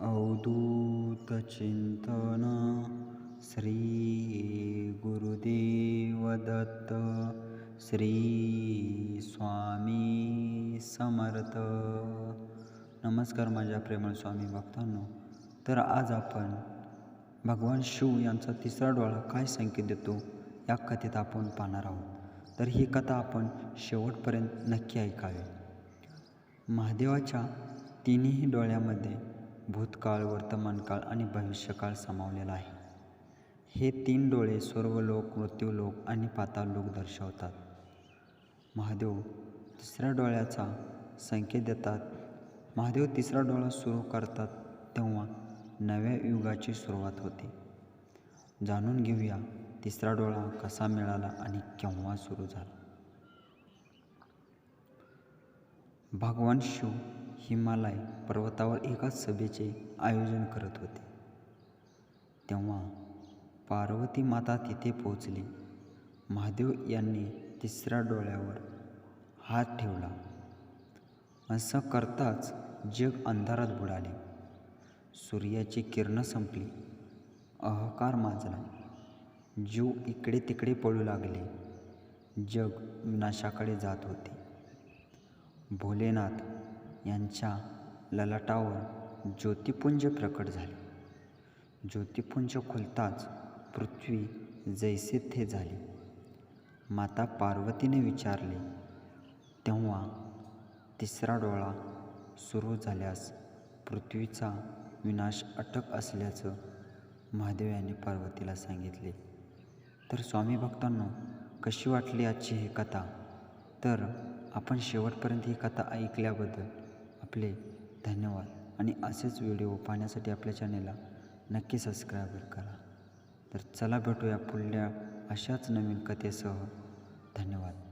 अवधूतचिंतन श्री गुरुदेवदत्त श्री स्वामी समर्थ. नमस्कार माझ्या प्रेमळ स्वामी भक्तांनो. तर आज आपण भगवान शिव यांचा तिसरा डोळा काय संकेत देतो या कथेत आपण पाहणार आहोत. तर ही कथा आपण शेवटपर्यंत नक्की ऐकावी. महादेवाच्या तिन्ही डोळ्यामध्ये भूतकाळ वर्तमानकाळ आणि भविष्यकाळ सामावलेला आहे. हे तीन डोळे स्वर्गलोक मृत्यूलोक आणि पाताळलोक दर्शवतात. महादेव तिसऱ्या डोळ्याचा संकेत देतात. महादेव तिसरा डोळा सुरू करतात तेव्हा नव्या युगाची सुरुवात होते. जाणून घेऊया तिसरा डोळा कसा मिळाला आणि केव्हा सुरू झाला. भगवान शिव हिमालय पर्वतावर एका सभेचे आयोजन करत होते. तेव्हा पार्वती माता तिथे पोचली महादेव यांनी तिसऱ्या डोळ्यावर हात ठेवला. असं करताच जग अंधारात बुडाले. सूर्याची किरणं संपली. अहकार माजला. जीव इकडे तिकडे पळू लागले. जग विनाशाकडे जात होते. भोलेनाथ यांच्या ललाटावर ज्योतिपुंज प्रकट झाले. ज्योतिपुंज खुलताच पृथ्वी जैसे थे झाली. माता पार्वतीने विचारले तेव्हा तिसरा डोळा सुरू झाल्यास पृथ्वीचा विनाश अटक असल्याचं महादेव यांनी पार्वतीला सांगितले. तर स्वामी भक्तांनो कशी वाटली आजची ही कथा? तर आपण शेवटपर्यंत ही कथा ऐकल्याबद्दल आपले धन्यवाद. आणि असेच व्हिडिओ पाहण्यासाठी आपल्या चॅनेलला नक्की सबस्क्राईब करा. तर चला भेटूया पुढल्या अशाच नवीन कथेसह. धन्यवाद.